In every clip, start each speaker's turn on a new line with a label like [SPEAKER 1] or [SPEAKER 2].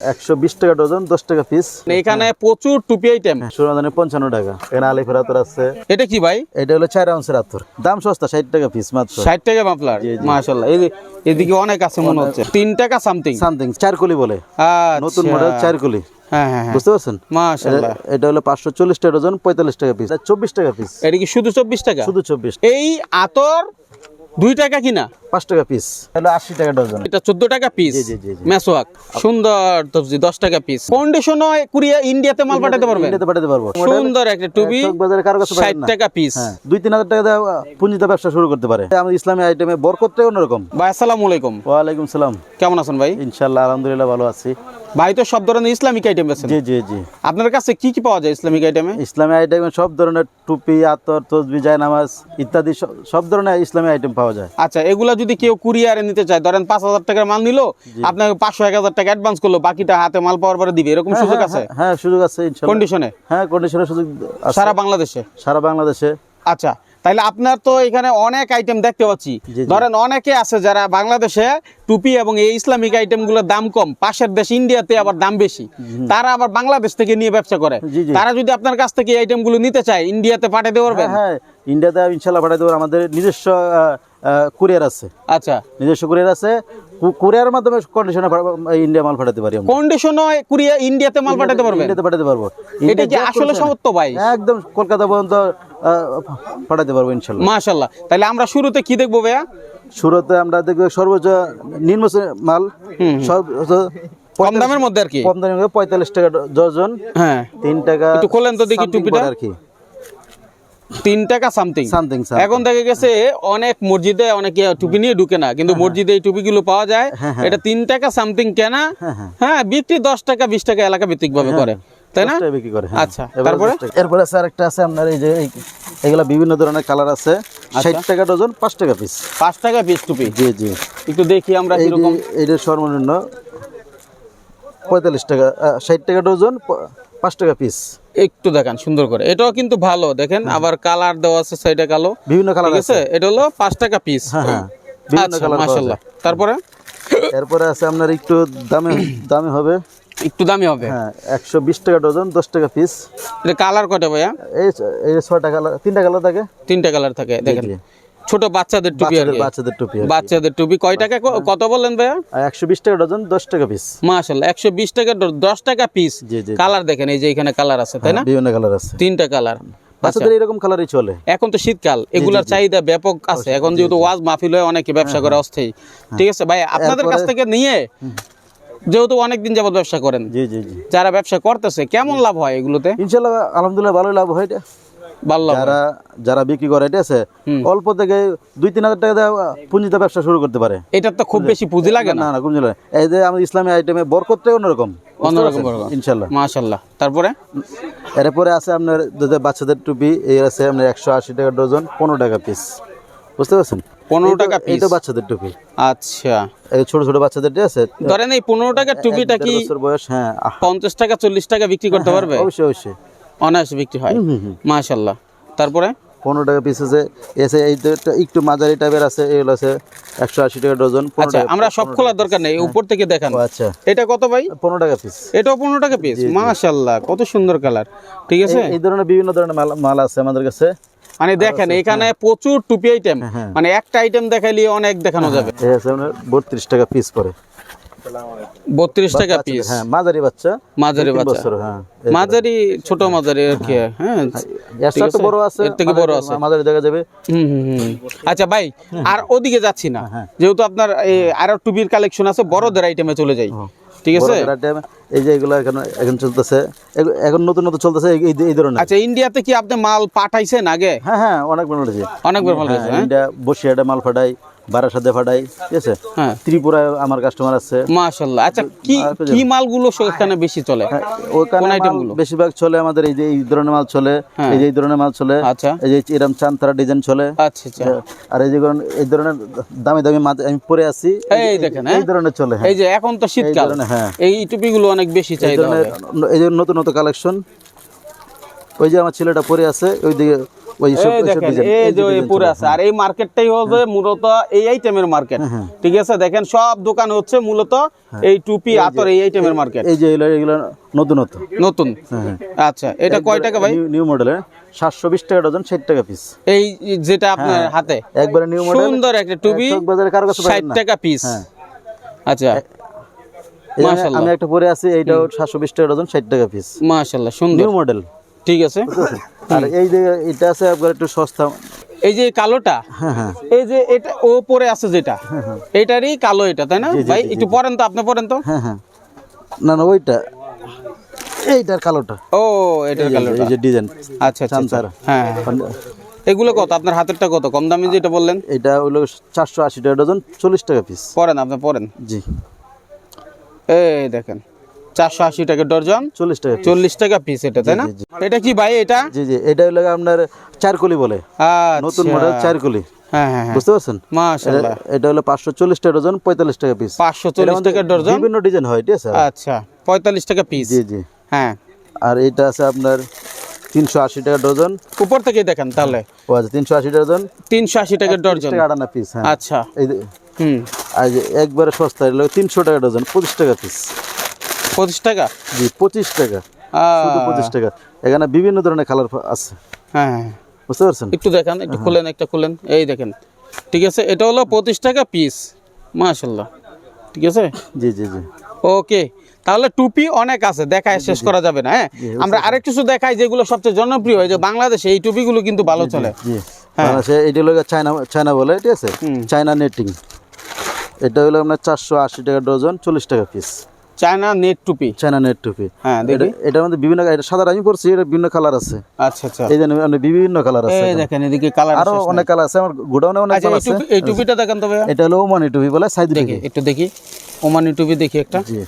[SPEAKER 1] একশো বিশ টাকা ডজন দশ টাকা পিস
[SPEAKER 2] এখানে প্রচুর টুপি আইটেম
[SPEAKER 1] সুরমাদানে পঞ্চান্ন টাকা। এখানে আছে।
[SPEAKER 2] এটা কি ভাই?
[SPEAKER 1] এটা হলো চার আউন্সের আতর দাম সস্তা ষাট টাকা পিস মাত্র।
[SPEAKER 2] ষাট টাকা মাফলার। মাশাল্লাহ এদিকে অনেক আছে মনে হচ্ছে। তিন টাকা সামথিং
[SPEAKER 1] সামথিং চারকুলি বলে। নতুন মডেল চারকুলি।
[SPEAKER 2] হ্যাঁ হ্যাঁ হ্যাঁ।
[SPEAKER 1] বুঝতে পারছেন?
[SPEAKER 2] মাশাল্লাহ
[SPEAKER 1] এটা- এটা হলো পাঁচশো চল্লিশ টাকা ডজন পঁয়তাল্লিশ টাকা পিস চব্বিশ টাকা পিস
[SPEAKER 2] এটা কি শুধু চব্বিশ টাকা?
[SPEAKER 1] শুধু চব্বিশ
[SPEAKER 2] এই আতর দুই টাকা কিনা?
[SPEAKER 1] পাঁচ টাকা পিস হলো আশি টাকা ডজন।
[SPEAKER 2] এটা চোদ্দ টাকা পিস
[SPEAKER 1] জি, জি, জি, জি।
[SPEAKER 2] মেসোয়াক সুন্দর তবজি দশ টাকা পিস কন্ডিশন কুরিয়া ইন্ডিয়াতে মাল পাঠাতে
[SPEAKER 1] ইন্ডিয়াতে পাঠাতে পারব।
[SPEAKER 2] সুন্দর একটা টুপি
[SPEAKER 1] চক বাজারে কারও কাছে
[SPEAKER 2] ষাট টাকা পিস
[SPEAKER 1] হ্যাঁ দুই তিন হাজার টাকা দিয়ে পুঁজিতে ব্যবসা শুরু করতে পারে। আমাদের ইসলামী আইটেমে বরকতটাই অন্যরকম।
[SPEAKER 2] ভাই আসসালামু আলাইকুম।
[SPEAKER 1] ওয়ালাইকুম সালাম।
[SPEAKER 2] কেমন আছেন ভাই?
[SPEAKER 1] ইনশাল্লাহ আলহামদুলিল্লাহ ভালো আছি।
[SPEAKER 2] ভাই তো সব ধরনের ইসলামিক আইটেম বেছেন।
[SPEAKER 1] জি জি জি।
[SPEAKER 2] আপনার কাছে কি কি পাওয়া যায় ইসলামিক আইটেমে
[SPEAKER 1] ইসলামী আইটেমে সব ধরনের টুপি আতর তসবি জায়নামাজ ইত্যাদি সব- সব ধরনের ইসলামী আইটেম পাওয়া যায়।
[SPEAKER 2] আচ্ছা এগুলা যদি কেউ কুরিয়ারে নিতে চায় ধরেন পাঁচ হাজার টাকার মাল নিলো আপনাকে পাঁচশো এক হাজার টাকা অ্যাডভান্স করল বাকিটা হাতে মাল পাওয়ার পরে দিবে এরকম সুযোগ আছে?
[SPEAKER 1] হ্যাঁ, হ্যাঁ সুযোগ আছে
[SPEAKER 2] কন্ডিশনে
[SPEAKER 1] হ্যাঁ কন্ডিশনের সুযোগ
[SPEAKER 2] সারা বাংলাদেশে?
[SPEAKER 1] সারা বাংলাদেশে।
[SPEAKER 2] আচ্ছা তাইলে আপনার তো এখানে অনেক আইটেম দেখতে পাচ্ছি। ধরেন অনেকে আছে যারা বাংলাদেশে টুপি এবং এই ইসলামিক আইটেমগুলোর দাম কম পাশের দেশ ইন্ডিয়াতে আবার দাম বেশি। তারা আবার বাংলাদেশ থেকে নিয়ে ব্যবসা করে। তারা যদি আপনার কাছ থেকে এই আইটেমগুলো নিতে চায় ইন্ডিয়াতে পাঠাতে পারবেন?
[SPEAKER 1] হ্যাঁ হ্যাঁ ইন্ডিয়াতে ইনশাল্লাহ পাঠাতে পারব আমাদের নিজস্ব কুরিয়ার আছে।
[SPEAKER 2] আচ্ছা।
[SPEAKER 1] নিজস্ব কুরিয়ার আছে। কুরিয়ার মাধ্যমে কন্ডিশনে ইন্ডিয়া মাল পাঠাতে পারি আমরা।
[SPEAKER 2] কুরিয়া ইন্ডিয়াতে মাল পাঠাতে
[SPEAKER 1] ইন্ডিয়াতে পাঠাতে পারব।
[SPEAKER 2] এটা কি আসলে সত্য ভাই?
[SPEAKER 1] একদম কলকাতা পর্যন্ত পাঠাতে পারব ইনশাল্লাহ।
[SPEAKER 2] মাশাল্লাহ তাহলে আমরা শুরুতে কি দেখব ভাইয়া?
[SPEAKER 1] শুরুতে আমরা দেখব সর্বোচ্চ নিম্ন মাল। সর্বোচ্চ
[SPEAKER 2] কম দামের মধ্যে আর কি?
[SPEAKER 1] কম দামের মধ্যে পঁয়তাল্লিশ টাকা ডজন।
[SPEAKER 2] হ্যাঁ।
[SPEAKER 1] তিন টাকা
[SPEAKER 2] একটু খোলেন তো দেখি টুপিটা।
[SPEAKER 1] আর কি।
[SPEAKER 2] তিন টাকা সামথিং
[SPEAKER 1] সামথিং
[SPEAKER 2] এখন দেখা গেছে অনেক মসজিদে অনেকে টুপি নিয়ে ঢুকে না কিন্তু মসজিদে এই টুপিগুলো পাওয়া যায়।
[SPEAKER 1] হ্যাঁ, হ্যাঁ।
[SPEAKER 2] এটা তিন টাকা সামথিং কেনা।
[SPEAKER 1] হ্যাঁ, হ্যাঁ।
[SPEAKER 2] হ্যাঁ বিক্রি দশ টাকা বিশ টাকা এলাকা ভিত্তিক ভাবে করে। তাই না?
[SPEAKER 1] বিক্রি করে হ্যাঁ।
[SPEAKER 2] আচ্ছা, তারপরে?
[SPEAKER 1] এরপরে স্যার একটা আছে আপনার এই যে এগুলা বিভিন্ন ধরনের কালার আছে।
[SPEAKER 2] আচ্ছা।
[SPEAKER 1] ষাট টাকা ডজন পাঁচ টাকা পিস
[SPEAKER 2] পাঁচ টাকা পিস টুপি?
[SPEAKER 1] জি জি।
[SPEAKER 2] একটু দেখি আমরা
[SPEAKER 1] যে- সর্বনিম্ন পঁয়তাল্লিশ টাকা ষাট টাকা ডজন পাঁচ টাকা পিস
[SPEAKER 2] একটু দেখান সুন্দর করে। এটাও কিন্তু ভালো দেখেন আবার কালার দেওয়া আছে সাইডে কালো।
[SPEAKER 1] বিভিন্ন কালার আছে?
[SPEAKER 2] এটা হলো পাঁচ টাকা পিস
[SPEAKER 1] হ্যাঁ হ্যাঁ। বিভিন্ন
[SPEAKER 2] আচ্ছা
[SPEAKER 1] কালার
[SPEAKER 2] মাশাল্লাহ তারপরে?
[SPEAKER 1] এরপরে আছে আপনার একটু দামে দামে হবে।
[SPEAKER 2] একটু দামি হবে?
[SPEAKER 1] হ্যাঁ একশো বিশ টাকা ডজন দশ টাকা পিস
[SPEAKER 2] এটা কালার কয়টা ভাইয়া?
[SPEAKER 1] এই ছয়টা কালার তিনটা কালার থাকে?
[SPEAKER 2] তিনটা কালার থাকে দেখেন। ছোট বাচ্চাদের টুপি
[SPEAKER 1] বাচ্চাদের টুপি
[SPEAKER 2] বাচ্চাদের টুপি। কয় টাকা কত বললেন ভাইয়া?
[SPEAKER 1] একশো বিশ টাকা ডজন দশ টাকা পিস
[SPEAKER 2] মাশাল্লাহ একশো বিশ টাকা দশ টাকা পিস
[SPEAKER 1] জি জি
[SPEAKER 2] কালার দেখেন এই যে এখানে কালার আছে তাই না?
[SPEAKER 1] বিভিন্ন কালার আছে।
[SPEAKER 2] তিনটা কালার।
[SPEAKER 1] বাচ্চাদের এরকম কালারই চলে।
[SPEAKER 2] এখন তো শীতকাল এগুলার চাহিদা ব্যাপক আছে। এখন যেহেতু ওয়াজ মাহফিল হয় অনেকে ব্যবসা করে অস্থায়ী। ঠিক আছে ভাই আপনাদের কাছ থেকে নিয়ে যেহেতু অনেকদিন যাবত ব্যবসা করেন
[SPEAKER 1] জি জি
[SPEAKER 2] যারা ব্যবসা করতেছে কেমন লাভ হয় এগুলোতে?
[SPEAKER 1] ইনশাল্লাহ আলহামদুলিল্লাহ ভালোই লাভ হয় এটা।
[SPEAKER 2] ভালো লাভ হয়।
[SPEAKER 1] যারা যারা বিক্রি করে এটা আছে? অল্প থেকে দুই তিন হাজার টাকা পুঁজিতে ব্যবসা শুরু করতে পারে।
[SPEAKER 2] এটার তো খুব বেশি পুঁজি লাগে না?
[SPEAKER 1] না না কুমজিলা এই যে আমাদের ইসলামী আইটেমে বরকতটাই অন্যরকম।
[SPEAKER 2] অন্যরকম
[SPEAKER 1] ইনশাল্লাহ
[SPEAKER 2] মাশাল্লাহ তারপরে?
[SPEAKER 1] এরপরে আছে আপনার বাচ্চাদের টুপি এই আছে আপনার একশো আশি টাকা ডজন পনেরো টাকা পিস বুঝতে পারছেন?
[SPEAKER 2] পনেরো টাকা পিস
[SPEAKER 1] বাচ্চাদের টুপি।
[SPEAKER 2] আচ্ছা।
[SPEAKER 1] এই ছোট ছোট বাচ্চাদের যে আছে?
[SPEAKER 2] ধরেন এই পনেরো টাকার টুপিটা কি
[SPEAKER 1] বয়স হ্যাঁ
[SPEAKER 2] পঞ্চাশ টাকা চল্লিশ টাকা বিক্রি করতে পারবে?
[SPEAKER 1] অবশ্যই অবশ্যই।
[SPEAKER 2] অনায়াসে বিক্রি হয়। মাশাল্লাহ তারপরে?
[SPEAKER 1] পনেরো টাকা পিস আছে। এসে এই একটু মাঝারি টাইপের আছে এগুলো আছে একশো আশি টাকা ডজন
[SPEAKER 2] আচ্ছা, আমরা সব খোলার দরকার নেই উপর থেকে হ্যাঁ।
[SPEAKER 1] দেখান। আচ্ছা।
[SPEAKER 2] এটা কত ভাই?
[SPEAKER 1] পনেরো টাকা পিস
[SPEAKER 2] এটাও পনেরো টাকা পিস মাশাল্লাহ কত সুন্দর কালার। ঠিক আছে?
[SPEAKER 1] এই ধরনের বিভিন্ন ধরনের মাল মাল আছে আমাদের কাছে।
[SPEAKER 2] মানে দেখেন আচ্ছা, এখানে আচ্ছা। প্রচুর টুপি আইটেম
[SPEAKER 1] হ্যাঁ, হ্যাঁ।
[SPEAKER 2] মানে একটা আইটেম দেখাইলে অনেক দেখানো যাবে।
[SPEAKER 1] মানে বত্রিশ টাকা পিস পরে।
[SPEAKER 2] 32 টাকা পিস
[SPEAKER 1] হ্যাঁ মাঝারি বাচ্চা।
[SPEAKER 2] মাঝারি বাচ্চা।
[SPEAKER 1] হ্যাঁ
[SPEAKER 2] মাঝারি ছোট হ্যাঁ। মাঝারি আর কি হ্যাঁ, হ্যাঁ
[SPEAKER 1] বড় আছে
[SPEAKER 2] এর থেকে বড় আছে।
[SPEAKER 1] মাঝারি দেখা যাবে।
[SPEAKER 2] আচ্ছা ভাই আর ওদিকে যাচ্ছি না।
[SPEAKER 1] হ্যাঁ,
[SPEAKER 2] যেহেতু আপনার এই আর টুবির কালেকশন আছে বড়দের আইটেমে চলে যাই। ঠিক আছে?
[SPEAKER 1] এই যে এগুলো এখন এখন চলতেছে। এখন নতুন নতুন চলতেছে এই ধরনের।
[SPEAKER 2] আচ্ছা ইন্ডিয়াতে কি আপনি মাল পাঠাইছেন আগে?
[SPEAKER 1] হ্যাঁ হ্যাঁ
[SPEAKER 2] অনেকবার পাঠাইছি। অনেকবার পাঠাইছি
[SPEAKER 1] ইন্ডিয়া বসিয়াটা মাল পাঠাই। বারাসাতে ফাটাই ঠিক আছে?
[SPEAKER 2] হ্যাঁ।
[SPEAKER 1] ত্রিপুরায় আমার কাস্টমার আছে।
[SPEAKER 2] আচ্ছা কি কি মালগুলো বেশি চলে?
[SPEAKER 1] হ্যাঁ,
[SPEAKER 2] কোন
[SPEAKER 1] বেশিরভাগ চলে আমাদের এই যে এই ধরনের মাল চলে
[SPEAKER 2] হ্যাঁ।
[SPEAKER 1] এই যে এই ধরনের মাল চলে
[SPEAKER 2] আচ্ছা।
[SPEAKER 1] এই যে এরকম চান্তারা ডিজাইন চলে।
[SPEAKER 2] আচ্ছা আচ্ছা।
[SPEAKER 1] আর এই যে এই ধরনের দামি দামি মাছ আমি পরে আছি
[SPEAKER 2] এই দেখেন,
[SPEAKER 1] এই
[SPEAKER 2] হ্যাঁ?
[SPEAKER 1] ধরনের চলে হ্যাঁ।
[SPEAKER 2] এই যে এখন তো শীতকাল।
[SPEAKER 1] হ্যাঁ।
[SPEAKER 2] এই টুপিগুলো অনেক বেশি
[SPEAKER 1] এই
[SPEAKER 2] চাহিদা
[SPEAKER 1] এই যে নতুন নতুন কালেকশন ওই যে আমার ছেলেটা পরে আছে ওই দিকে ওই
[SPEAKER 2] এই
[SPEAKER 1] ওই সব
[SPEAKER 2] দেখেন
[SPEAKER 1] ডিজাইন
[SPEAKER 2] এই যে এই পুরো আছে। আর এই মার্কেটটাই হচ্ছে মূলত এই আইটেমের মার্কেট। ঠিক আছে? দেখেন সব দোকান হচ্ছে মূলত এই টুপি আতর এই আইটেমের মার্কেট।
[SPEAKER 1] এই যে এগুলো এগুলো নতুনত্ব
[SPEAKER 2] নতুন। আচ্ছা এটা কয় টাকা ভাই?
[SPEAKER 1] নিউ মডেলের সাতশো বিশ টাকা ডজন ষাট টাকা পিস
[SPEAKER 2] এই যেটা আপনার হাতে।
[SPEAKER 1] একবারে নিউ মডেল।
[SPEAKER 2] সুন্দর একটা টুপি ষাট টাকা পিস
[SPEAKER 1] হ্যাঁ।
[SPEAKER 2] আচ্ছা।
[SPEAKER 1] আমি একটা পরে আছি এইটাও সাতশো বিশ টাকা ডজন ষাট টাকা পিস
[SPEAKER 2] মাশাল্লাহ সুন্দর।
[SPEAKER 1] New model.
[SPEAKER 2] ঠিক আছে?
[SPEAKER 1] আর এই যে এটা আছে আপনার একটু সস্তা।
[SPEAKER 2] এই যে কালোটা?
[SPEAKER 1] হ্যাঁ হ্যাঁ।
[SPEAKER 2] এই যে এটা ও পরে আছে যেটা? এটারই কালো এটা তাই না? ভাই একটু পরেন তো আপনি পরেন তো।
[SPEAKER 1] হ্যাঁ হ্যাঁ। না না ওইটা। এইটার কালোটা।
[SPEAKER 2] ও এটার কালোটা।
[SPEAKER 1] এই যে ডিজাইন।
[SPEAKER 2] আচ্ছা আচ্ছা আচ্ছা। হ্যাঁ হ্যাঁ। এগুলো কত? আপনার হাতেরটা কত? কম দামে যেটা বললেন?
[SPEAKER 1] এটা হলো চারশো আশি টাকা ডজন চল্লিশ টাকা পিস।
[SPEAKER 2] পরেন আপনি পরেন।
[SPEAKER 1] জি।
[SPEAKER 2] এই দেখেন। চারশো আশি টাকা ডর্জন।
[SPEAKER 1] চল্লিশ টাকা।
[SPEAKER 2] চল্লিশ টাকা পিস এটা তাই না? এটা কি ভাই এটা?
[SPEAKER 1] জি জি এটা হলো আপনার চারকলি বলে। নতুন
[SPEAKER 2] আচ্ছা
[SPEAKER 1] মডেল চারকলি।
[SPEAKER 2] হ্যাঁ হ্যাঁ হ্যাঁ।
[SPEAKER 1] বুঝতে পারছেন? এটা- এটা হলো পাঁচশো চল্লিশ টাকা ডজন পঁয়তাল্লিশ টাকা পিস
[SPEAKER 2] পাঁচশো চল্লিশ টাকা ডর্জন?
[SPEAKER 1] বিভিন্ন ডিজাইন হয় ঠিক আছে?
[SPEAKER 2] আচ্ছা পঁয়তাল্লিশ টাকা পিস
[SPEAKER 1] জি জি।
[SPEAKER 2] হ্যাঁ।
[SPEAKER 1] আর এটা আছে আপনার তিনশো আশি টাকা ডজন
[SPEAKER 2] উপর থেকে দেখেন তাহলে।
[SPEAKER 1] ও আচ্ছা তিনশো আশি টাকা ডজন
[SPEAKER 2] তিনশো আশি টাকা ডর্জন।
[SPEAKER 1] টাকা আটানা পিস হ্যাঁ।
[SPEAKER 2] আচ্ছা।
[SPEAKER 1] এই যে-
[SPEAKER 2] হুম।
[SPEAKER 1] আর একবারে সস্তা তিনশো টাকা ডজন পঁচিশ টাকা পিস
[SPEAKER 2] পঁচিশ টাকা?
[SPEAKER 1] জি পঁচিশ টাকা। শুধু পঁচিশ টাকা। এখানে বিভিন্ন ধরনের কালার আছে।
[SPEAKER 2] হ্যাঁ হ্যাঁ।
[SPEAKER 1] বুঝতে পারছেন?
[SPEAKER 2] একটু দেখান একটু খুলেন একটা খুলেন। এই দেখেন। ঠিক আছে এটা হলো পঁচিশ টাকা পিস মাশাল্লাহ ঠিক আছে?
[SPEAKER 1] জি জি জি।
[SPEAKER 2] ওকে। তাহলে টুপি অনেক আছে দেখায় শেষ করা যাবে না হ্যাঁ? আমরা আরেক কিছু দেখাই যেগুলো সবচেয়ে জনপ্রিয় হয় যে বাংলাদেশে এই টুপিগুলো কিন্তু ভালো চলে।
[SPEAKER 1] জি। বাংলাদেশে এটা হলো চায়না চায়না বলে ঠিক আছে? চায়না নেটিং এটা হলো আপনার চারশো আশি টাকা ডজন চল্লিশ টাকা পিস
[SPEAKER 2] চায়না নেট টুপি।
[SPEAKER 1] চায়না নেট টুপি।
[SPEAKER 2] হ্যাঁ
[SPEAKER 1] এটা
[SPEAKER 2] দেখি।
[SPEAKER 1] এটার মধ্যে বিভিন্ন এটা সাদা আমি এটা বিভিন্ন কালার আছে।
[SPEAKER 2] আচ্ছা আচ্ছা।
[SPEAKER 1] এই মানে বিভিন্ন কালার আছে
[SPEAKER 2] এই দেখেন এদিকে কালার
[SPEAKER 1] আরও অনেক কালার আছে আমার গোডাউনে অনেক
[SPEAKER 2] আচ্ছা
[SPEAKER 1] কালার আছে।
[SPEAKER 2] এই টুপিটা দেখেন তো
[SPEAKER 1] এটা হলো ওমানি টুপি বলে সাইদ
[SPEAKER 2] দেখি একটু দেখি। ওমানি টুপি দেখি একটা।
[SPEAKER 1] জি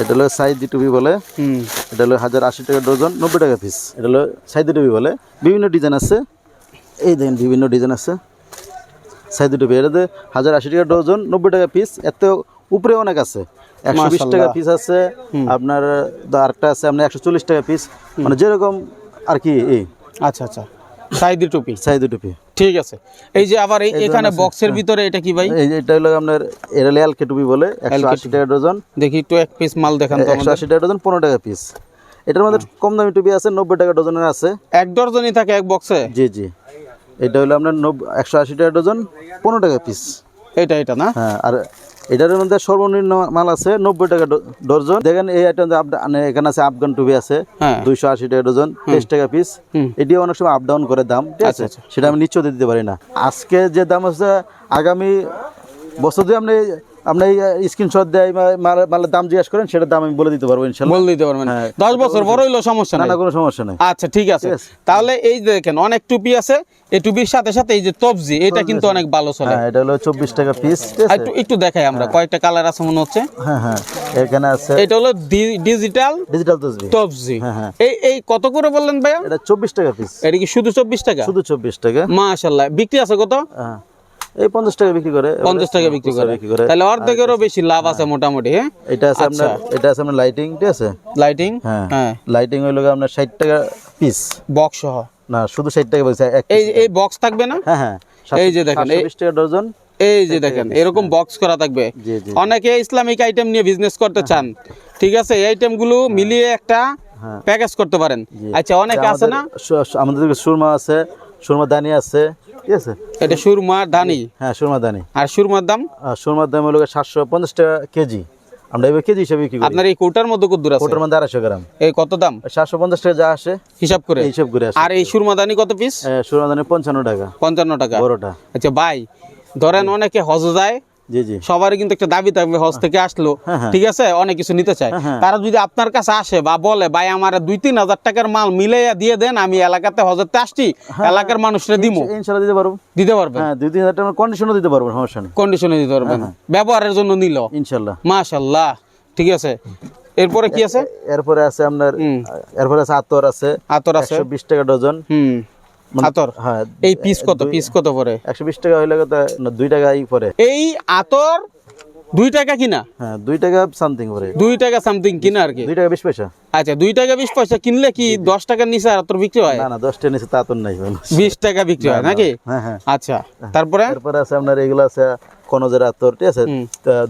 [SPEAKER 1] এটা হলো সাইদি টুপি বলে।
[SPEAKER 2] হুম।
[SPEAKER 1] এটা হলো হাজার আশি টাকা ডজন নব্বই টাকা পিস এটা হলো সাইদি টুপি বলে। বিভিন্ন ডিজাইন আছে। এই দেখেন বিভিন্ন ডিজাইন আছে। সাইদি টুপি এটাতে হাজার আশি টাকা ডজন নব্বই টাকা পিস এত উপরে অনেক আছে। একশো বিশ টাকা পিস আছে আপনার আরেকটা আছে আপনার একশো চল্লিশ টাকা পিস মানে যেরকম আর কি এই।
[SPEAKER 2] আচ্ছা আচ্ছা। সাইদি টুপি
[SPEAKER 1] সাইদি টুপি
[SPEAKER 2] ঠিক আছে। এই যে আবার এখানে বক্সের ভিতরে এটা কি ভাই?
[SPEAKER 1] এটা হলো আপনার এটা এলকে টুপি বলে একশো আশি টাকা ডজন।
[SPEAKER 2] দেখি একটু এক পিস মাল দেখান তো
[SPEAKER 1] একশো আশি টাকা ডজন পনেরো টাকা পিস এটার মধ্যে কম দামি টুপি আছে নব্বই টাকা ডজনের আছে।
[SPEAKER 2] এক ডজনই থাকে এক বক্সে
[SPEAKER 1] জি জি। এটা হলো আপনার নব্বই একশো আশি টাকা ডজন পনেরো টাকা পিস
[SPEAKER 2] এটা এটা না?
[SPEAKER 1] হ্যাঁ আর এটার মধ্যে সর্বনিম্ন মাল আছে নব্বই টাকা ডর্জন ডজন। দেখেন এই আইটেম এখানে আছে আফগান টুপি আছে
[SPEAKER 2] হ্যাঁ।
[SPEAKER 1] দুইশো আশি টাকা ডজন তেইশ টাকা পিস
[SPEAKER 2] এটি
[SPEAKER 1] এটিও অনেক সময় আপ ডাউন করে দাম ঠিক আছে?
[SPEAKER 2] আচ্ছা,
[SPEAKER 1] সেটা আমি নিশ্চয় দিতে পারি না। আজকে যে দাম আছে আগামী বছর দিয়ে আপনি আপনি স্ক্রিনশট দেয় মালের মালের দাম জিজ্ঞেস করেন সেটার দাম আমি বলে দিতে পারব
[SPEAKER 2] বল দিতে পারবেন।
[SPEAKER 1] হ্যাঁ।
[SPEAKER 2] দশ বছর বড় হইল সমস্যা
[SPEAKER 1] না কোনো সমস্যা নেই।
[SPEAKER 2] আচ্ছা ঠিক আছে। তাহলে এই দেখেন অনেক টুপি আছে এই টুপির সাথে সাথে এই যে তবজি এটা কিন্তু অনেক ভালো চলে।
[SPEAKER 1] হ্যাঁ এটা হলো চব্বিশ টাকা পিস
[SPEAKER 2] একটু একটু দেখাই আমরা কয়েকটা কালার আছে মনে হচ্ছে।
[SPEAKER 1] হ্যাঁ হ্যাঁ এখানে আছে।
[SPEAKER 2] এটা হলো ডিজিটাল
[SPEAKER 1] ডিজিটাল
[SPEAKER 2] তবজি
[SPEAKER 1] হ্যাঁ, হ্যাঁ।
[SPEAKER 2] এই এই কত করে বললেন ভাইয়া?
[SPEAKER 1] এটা চব্বিশ টাকা পিস
[SPEAKER 2] এটা কি শুধু চব্বিশ টাকা?
[SPEAKER 1] শুধু চব্বিশ টাকা।
[SPEAKER 2] মাশাল্লাহ বিক্রি আছে কত?
[SPEAKER 1] হ্যাঁ। এই পঞ্চাশ টাকা বিক্রি করে।
[SPEAKER 2] পঞ্চাশ টাকা বিক্রি করে।
[SPEAKER 1] বিক্রি করে।
[SPEAKER 2] তাহলে অর্ধেকেরও বেশি লাভ আছে মোটামুটি হ্যাঁ?
[SPEAKER 1] এটা আছে আপনার এটা আছে আপনার লাইটিং ঠিক আছে?
[SPEAKER 2] লাইটিং
[SPEAKER 1] হ্যাঁ।
[SPEAKER 2] হ্যাঁ।
[SPEAKER 1] লাইটিং হইল আপনার ষাট টাকা পিস
[SPEAKER 2] বক্স সহ?
[SPEAKER 1] না শুধু ষাট টাকা বলছে এক
[SPEAKER 2] এই এই বক্স থাকবে না?
[SPEAKER 1] হ্যাঁ হ্যাঁ।
[SPEAKER 2] এই যে দেখেন, এই-
[SPEAKER 1] বিশ টাকা ডজন।
[SPEAKER 2] এই যে দেখেন এরকম বক্স করা থাকবে। অনেকে ইসলামিক আইটেম নিয়ে বিজনেস করতে চান। ঠিক আছে এই আইটেমগুলো মিলিয়ে একটা
[SPEAKER 1] হ্যাঁ।
[SPEAKER 2] প্যাকেজ করতে পারেন। আচ্ছা অনেকে আছে না?
[SPEAKER 1] আমাদের সুরমা আছে সুরমা দানি আছে। ঠিক আছে?
[SPEAKER 2] এটা সুরমার দানি?
[SPEAKER 1] হ্যাঁ সুরমা দানি।
[SPEAKER 2] আর সুরমার দাম?
[SPEAKER 1] সুরমার দাম হলো সাতশো পঞ্চাশ টাকা কেজি। আমরা এবার কেজি হিসাবে বিক্রি
[SPEAKER 2] আপনার এই কোটার মধ্যে কত দূর আছে?
[SPEAKER 1] কোটার মধ্যে আড়াইশো গ্রাম।
[SPEAKER 2] এই কত দাম?
[SPEAKER 1] সাতশো পঞ্চাশ টাকা যা আসে
[SPEAKER 2] হিসাব করে।
[SPEAKER 1] হিসাব করে
[SPEAKER 2] আর এই সুরমা দানি কত পিস
[SPEAKER 1] সুরমা দানি পঞ্চান্ন টাকা।
[SPEAKER 2] পঞ্চান্ন টাকা।
[SPEAKER 1] বড়টা।
[SPEAKER 2] আচ্ছা ভাই ধরেন অনেকে হজ যায় সবারই কিন্তু একটা দাবি থাকবে হজ থেকে আসলো
[SPEAKER 1] হ্যাঁ, হ্যাঁ।
[SPEAKER 2] ঠিক আছে? অনেক কিছু নিতে চায়।
[SPEAKER 1] হ্যাঁ।
[SPEAKER 2] তারা যদি আপনার কাছে আসে বা বলে ভাই আমার দুই তিন হাজার টাকার মাল মিলাইয়া দিয়ে দেন আমি এলাকাতে হজরতে আসছি এলাকার মানুষরা দিমু।
[SPEAKER 1] ইনশাল্লাহ দিতে পারব।
[SPEAKER 2] দিতে পারবেন?
[SPEAKER 1] হ্যাঁ দুই তিন হাজার টাকা কন্ডিশনও দিতে পারব সমস্যা নেই।
[SPEAKER 2] কন্ডিশনে দিতে পারবেন।
[SPEAKER 1] হ্যাঁ,
[SPEAKER 2] ব্যবহারের জন্য নিল।
[SPEAKER 1] ইনশাল্লাহ।
[SPEAKER 2] মাশাল্লাহ ঠিক আছে? এরপরে কি আছে?
[SPEAKER 1] এরপরে আছে আপনার এরপরে আছে আতর আছে
[SPEAKER 2] আতর আছে।
[SPEAKER 1] বিশ টাকা ডজন।
[SPEAKER 2] হুম। আতর?
[SPEAKER 1] হ্যাঁ
[SPEAKER 2] এই পিস কত? পিস কত পরে
[SPEAKER 1] একশো বিশ টাকা হইলে কত? দুই টাকা ই পরে
[SPEAKER 2] এই আতর দুই টাকা কিনা?
[SPEAKER 1] হ্যাঁ দুই টাকা সামথিং করে
[SPEAKER 2] দুই টাকা সামথিং কিনা আর কি?
[SPEAKER 1] দুই টাকা বিশ পয়সা।
[SPEAKER 2] আচ্ছা দুই টাকা বিশ পয়সা কিনলে কি দশ টাকার নিচে আর তোর বিক্রি হয়?
[SPEAKER 1] না না দশটা নিচে তা তো নাই।
[SPEAKER 2] বিশ টাকা বিক্রি হয় নাকি?
[SPEAKER 1] হ্যাঁ হ্যাঁ।
[SPEAKER 2] আচ্ছা তারপরে?
[SPEAKER 1] তারপরে আছে আপনার এগুলো আছে কনজের আতর ঠিক আছে?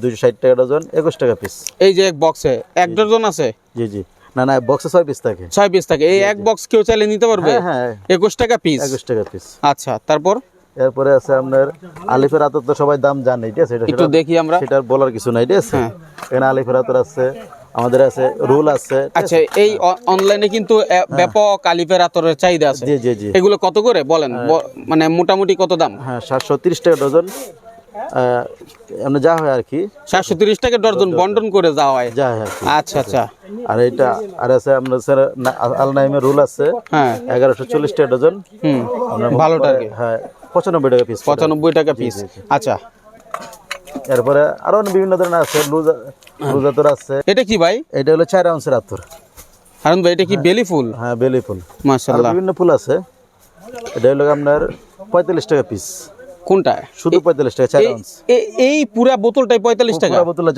[SPEAKER 1] দুইশো ষাট টাকা ডজন একুশ টাকা পিস
[SPEAKER 2] এই যে এক বক্সে এক ডজন আছে?
[SPEAKER 1] জি জি। না না বক্সে ছয় পিস থাকে।
[SPEAKER 2] ছয় পিস থাকে। এই এক বক্স কেউ চাইলে নিতে পারবে?
[SPEAKER 1] হ্যাঁ হ্যাঁ।
[SPEAKER 2] একুশ টাকা পিস
[SPEAKER 1] একুশ টাকা পিস
[SPEAKER 2] আচ্ছা তারপর?
[SPEAKER 1] এরপরে আছে আপনার আলিফের আতর তো সবাই দাম জানে ঠিক আছে?
[SPEAKER 2] একটু দেখি আমরা।
[SPEAKER 1] সেটার বলার কিছু নাই ঠিক আছে?
[SPEAKER 2] হ্যাঁ।
[SPEAKER 1] এখানে আলিফের আতর আছে আমাদের আছে রুল আছে
[SPEAKER 2] আচ্ছা এই অনলাইনে কিন্তু ব্যাপক আলিফের আতরের চাহিদা আছে।
[SPEAKER 1] আছে? জি জি জি।
[SPEAKER 2] এগুলো কত করে বলেন? মানে মোটামুটি কত দাম?
[SPEAKER 1] হ্যাঁ সাতশো তিরিশ টাকা ডজন। এমনি যা হয় আর কি।
[SPEAKER 2] সাতশো তিরিশ টাকা ডর্জন বন্টন করে যাওয়া হয়।
[SPEAKER 1] যা হয়
[SPEAKER 2] আচ্ছা আচ্ছা।
[SPEAKER 1] আর এটা আর আছে আপনার স্যার আলনাইমের রুল আছে।
[SPEAKER 2] হ্যাঁ।
[SPEAKER 1] এগারোশো চল্লিশ টাকা ডজন।
[SPEAKER 2] হুম। ভালোটা
[SPEAKER 1] হ্যাঁ পঁচানব্বই টাকা পিস
[SPEAKER 2] পঁচানব্বই টাকা পিস আচ্ছা।
[SPEAKER 1] এরপরে আরও অনেক বিভিন্ন ধরনের আছে লুজ লুজ আতর আছে।
[SPEAKER 2] এটা কি ভাই?
[SPEAKER 1] এটা হলো চার আউন্সের আতর
[SPEAKER 2] হারুন ভাই এটা কি বেলি ফুল?
[SPEAKER 1] হ্যাঁ বেলি ফুল। আর
[SPEAKER 2] মাশাল্লাহ
[SPEAKER 1] বিভিন্ন ফুল আছে। এটা হলো আপনার পঁয়তাল্লিশ টাকা পিস
[SPEAKER 2] কোনটা?
[SPEAKER 1] শুধু পঁয়তাল্লিশ টাকা
[SPEAKER 2] এই- পুরা বোতলটাই পঁয়তাল্লিশ টাকা?
[SPEAKER 1] বোতলে?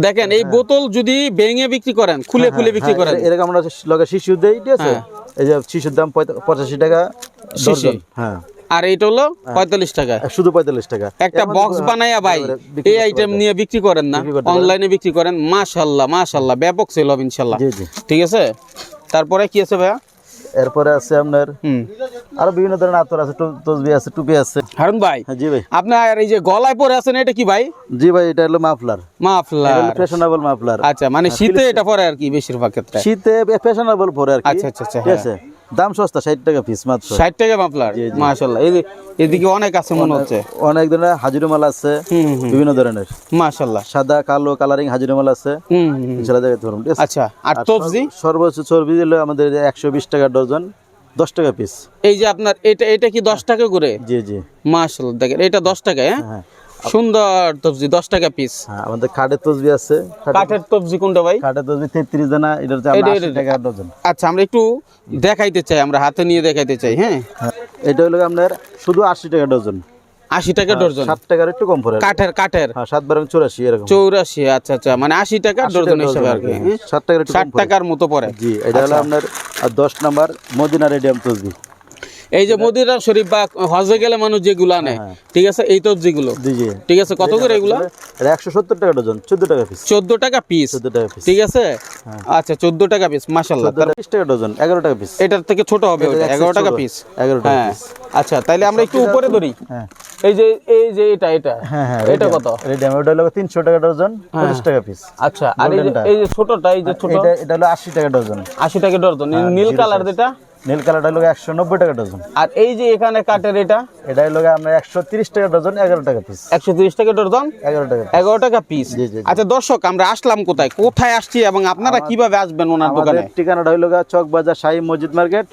[SPEAKER 2] দেখেন এই বোতল যদি ভেঙে বিক্রি করেন খুলে খুলে বিক্রি
[SPEAKER 1] হ্যাঁ,
[SPEAKER 2] করেন।
[SPEAKER 1] এরকম আমরা লগে শিশু দেই ঠিক আছে? এই যে শিশুর দাম পঁচাশি টাকা
[SPEAKER 2] শিশি।
[SPEAKER 1] হ্যাঁ।
[SPEAKER 2] আর এটা হলো পঁয়তাল্লিশ টাকা।
[SPEAKER 1] শুধু পঁয়তাল্লিশ টাকা।
[SPEAKER 2] একটা বক্স বানাইয়া ভাই এই আইটেম নিয়ে বিক্রি করেন না
[SPEAKER 1] বিক্রি।
[SPEAKER 2] অনলাইনে বিক্রি করেন মাশাল্লাহ মাশাল্লাহ ব্যাপক সেল হবে ইনশাল্লাহ ঠিক আছে? তারপরে কি আছে ভাইয়া?
[SPEAKER 1] এরপরে আছে আপনার
[SPEAKER 2] হুম।
[SPEAKER 1] আরও বিভিন্ন ধরনের আতর আছে তসবি আছে টুপি আছে।
[SPEAKER 2] হারুন ভাই
[SPEAKER 1] হ্যাঁ জি ভাই।
[SPEAKER 2] আপনার এই যে গলায় পরে আছেন এটা কি ভাই?
[SPEAKER 1] জি ভাই এটা হলো মাফলার।
[SPEAKER 2] মাফলার।
[SPEAKER 1] Fashionable muffler.
[SPEAKER 2] আচ্ছা মানে শীতে এটা পরে আর কি বেশিরভাগ ক্ষেত্রে?
[SPEAKER 1] শীতে ফ্যাশনেবল পরে আর কি।
[SPEAKER 2] আচ্ছা, আচ্ছা, আচ্ছা,
[SPEAKER 1] ঠিক আছে? দাম সস্তা ষাট টাকা পিস মাত্র।
[SPEAKER 2] ষাট টাকা মাফলার। মাশাল্লাহ এই এদিকে অনেক আছে মনে হচ্ছে।
[SPEAKER 1] অনেক ধরনের
[SPEAKER 2] হাজির মাল আছে
[SPEAKER 1] বিভিন্ন ধরনের।
[SPEAKER 2] মাশাল্লাহ
[SPEAKER 1] সাদা কালো কালারিং হাজির মাল আছে।
[SPEAKER 2] হুম হুম, হুম।
[SPEAKER 1] দেখে ধরুন
[SPEAKER 2] আচ্ছা আর তবজি
[SPEAKER 1] সর্বোচ্চ চর্বি দিলে আমাদের একশো বিশ টাকা ডজন। দশ টাকা পিস
[SPEAKER 2] এই যে আপনার এটা এটা কি দশ টাকা করে?
[SPEAKER 1] জি জি।
[SPEAKER 2] মাসাল দেখেন এটা দশ টাকা হ্যাঁ?
[SPEAKER 1] হ্যাঁ।
[SPEAKER 2] সুন্দর তবজি দশ টাকা পিস
[SPEAKER 1] হ্যাঁ আমাদের খাটের তবজি আছে।
[SPEAKER 2] কাঠের তবজি কোনটা ভাই?
[SPEAKER 1] খাটের তবজি তেত্রিশ দানা এটা হচ্ছে টাকা ডজন।
[SPEAKER 2] আচ্ছা আমরা একটু দেখাইতে চাই আমরা হাতে নিয়ে দেখাইতে চাই হ্যাঁ?
[SPEAKER 1] হ্যাঁ এটা হলো আপনার শুধু আশি টাকা ডজন।
[SPEAKER 2] আশি টাকা ডজন
[SPEAKER 1] সাত টাকার একটু কম পড়ে
[SPEAKER 2] কাঠের কাঠের।
[SPEAKER 1] হ্যাঁ সাত বারং চৌরাশি এরকম।
[SPEAKER 2] চৌরাশি আচ্ছা আচ্ছা। মানে আশি টাকা হিসাবে আর কি। হ্যাঁ?
[SPEAKER 1] সাত টাকার
[SPEAKER 2] ষাট টাকার মতো পড়ে।
[SPEAKER 1] জি এটা হলো আপনার দশ নাম্বার মদিনা রেডিয়াম তসবি।
[SPEAKER 2] এই যে মদিরা শরীফ বা হজে গেলে মানুষ যেগুলো আনে
[SPEAKER 1] হ্যাঁ।
[SPEAKER 2] ঠিক আছে? এই
[SPEAKER 1] জি জি।
[SPEAKER 2] ঠিক আছে? কত করে এগুলো?
[SPEAKER 1] একশো সত্তর টাকা ডজন চোদ্দ টাকা পিস
[SPEAKER 2] চোদ্দ টাকা পিস
[SPEAKER 1] চোদ্দ টাকা পিস
[SPEAKER 2] ঠিক আছে? আচ্ছা চোদ্দ টাকা পিস মাসাল্লাহ
[SPEAKER 1] বিশ টাকা ডজন এগারো টাকা পিস
[SPEAKER 2] এটার থেকে ছোট হবে এগারো টাকা পিস
[SPEAKER 1] এগারো টাকা
[SPEAKER 2] হ্যাঁ। আচ্ছা তাইলে আমরা একটু উপরে ধরি।
[SPEAKER 1] হ্যাঁ।
[SPEAKER 2] এই যে এই যে এটা এটা।
[SPEAKER 1] হ্যাঁ হ্যাঁ
[SPEAKER 2] এটা কত?
[SPEAKER 1] রেডিয়াম ওটা হলো তিনশো টাকা ডজন পঁচিশ টাকা পিস
[SPEAKER 2] আচ্ছা আর এই যে এই যে ছোটটা এই যে ছোট।
[SPEAKER 1] এটা এটা হলো আশি টাকা ডজন।
[SPEAKER 2] আশি টাকা ডজন। নীল কালার যেটা?
[SPEAKER 1] নীল কালারটা হলো একশো নব্বই টাকা ডজন।
[SPEAKER 2] আর এই যে এখানে কাঠের এটা?
[SPEAKER 1] এটা হলো একশো তিরিশ টাকা ডজন এগারো টাকা পিস
[SPEAKER 2] একশো তিরিশ টাকা ডজন?
[SPEAKER 1] এগারো টাকা piece।
[SPEAKER 2] এগারো টাকা পিস। আচ্ছা দর্শক আমরা আসলাম কোথায়? কোথায় আসছি এবং আপনারা কীভাবে আসবেন ওনার দোকানে?
[SPEAKER 1] ঠিকানাটা হইল গা চক বাজার শাহী মসজিদ মার্কেট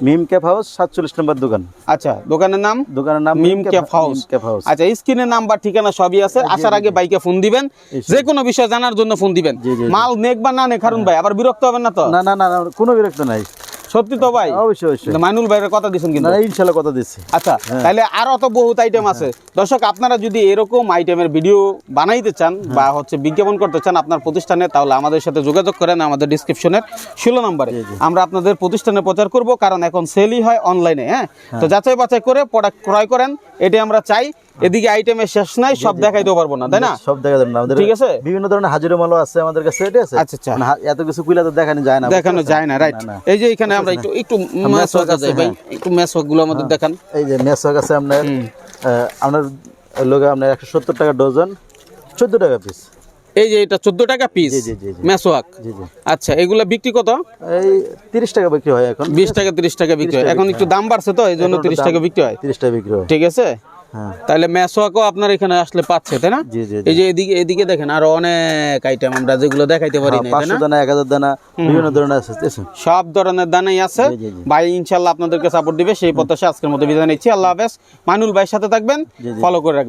[SPEAKER 1] মিম ক্যাফ হাউস সাতচল্লিশ নম্বর দোকান।
[SPEAKER 2] আচ্ছা দোকানের নাম?
[SPEAKER 1] দোকানের নাম
[SPEAKER 2] Mim Cafe House.
[SPEAKER 1] Cafe House.
[SPEAKER 2] আচ্ছা স্ক্রিনের নাম্বার ঠিকানা সবই আছে। আসার আগে বাইকে ফোন দিবেন। যে। কোনো বিষয় জানার জন্য ফোন দিবেন। মাল নেক বা না নেক হারুন ভাই আবার বিরক্ত হবেন না তো?
[SPEAKER 1] না না না, কোনো বিরক্ত নাই।
[SPEAKER 2] সত্যি তো ভাই?
[SPEAKER 1] অবশ্যই অবশ্যই।
[SPEAKER 2] মাইনুল ভাইয়ের কথা দিছেন
[SPEAKER 1] না
[SPEAKER 2] কিন্তু
[SPEAKER 1] ইনশাল্লাহ কথা দিচ্ছি
[SPEAKER 2] আচ্ছা তাহলে আরও তো বহুত আইটেম আছে। দর্শক আপনারা যদি এরকম আইটেমের ভিডিও বানাইতে চান বা হচ্ছে বিজ্ঞাপন করতে চান আপনার প্রতিষ্ঠানে তাহলে আমাদের সাথে যোগাযোগ করেন আমাদের ডিসক্রিপশনের ষোলো নম্বরে। আমরা আপনাদের প্রতিষ্ঠানে প্রচার করব কারণ এখন সেলই হয় অনলাইনে হ্যাঁ? তো যাচাই বাছাই করে প্রোডাক্ট ক্রয় করেন এটি আমরা চাই। এদিকে আইটেমের শেষ নাই সব দেখাইতে পারব না তাই না?
[SPEAKER 1] সব না। আমাদের
[SPEAKER 2] ঠিক আছে?
[SPEAKER 1] বিভিন্ন ধরনের হাজির মালও আছে আমাদের কাছে ঠিক আছে?
[SPEAKER 2] আচ্ছা, আচ্ছা।
[SPEAKER 1] মানে এত কিছু কুইলা তো দেখানো যায় না
[SPEAKER 2] দেখানো যায় না রাইট। এই যে এখানে আমরা একটু একটু ম্যাচ
[SPEAKER 1] work
[SPEAKER 2] আছে
[SPEAKER 1] আছে,
[SPEAKER 2] ভাই।
[SPEAKER 1] হ্যাঁ।
[SPEAKER 2] একটু ম্যাচগুলো আমাদের দেখান।
[SPEAKER 1] এই যে মেসওয়াক আছে আপনার আপনার লোক আপনার একশো সত্তর টাকা ডজন চোদ্দ টাকা পিস
[SPEAKER 2] এই যে এটা চোদ্দ টাকা পিস
[SPEAKER 1] জি
[SPEAKER 2] আচ্ছা এগুলা বিক্রি কত?
[SPEAKER 1] এই তিরিশ টাকা বিক্রি হয় এখন
[SPEAKER 2] বিশ টাকা তিরিশ টাকা বিক্রি হয়। এখন একটু দাম বাড়ছে তো এই জন্য তিরিশ টাকা বিক্রি হয়।
[SPEAKER 1] তিরিশ টাকা বিক্রি হয়।
[SPEAKER 2] ঠিক আছে?
[SPEAKER 1] হ্যাঁ
[SPEAKER 2] তাহলে মেসোয়াকও আপনার এখানে আসলে পাচ্ছে তাই না? এই যে এদিকে এদিকে দেখেন আরও অনেক আইটেম আমরা যেগুলো দেখাইতে পারি না?
[SPEAKER 1] পাঁচশো দানা এক হাজার দানা বিভিন্ন ধরনের আছে
[SPEAKER 2] সব ধরনের দানাই আছে। ভাই ইনশাল্লাহ আপনাদেরকে সাপোর্ট দিবে সেই প্রত্যাশা আজকের মতো বিদায় নিচ্ছি। আল্লাহ হাফেজ। মানুল ভাইয়ের সাথে থাকবেন। ফলো করে রাখবেন।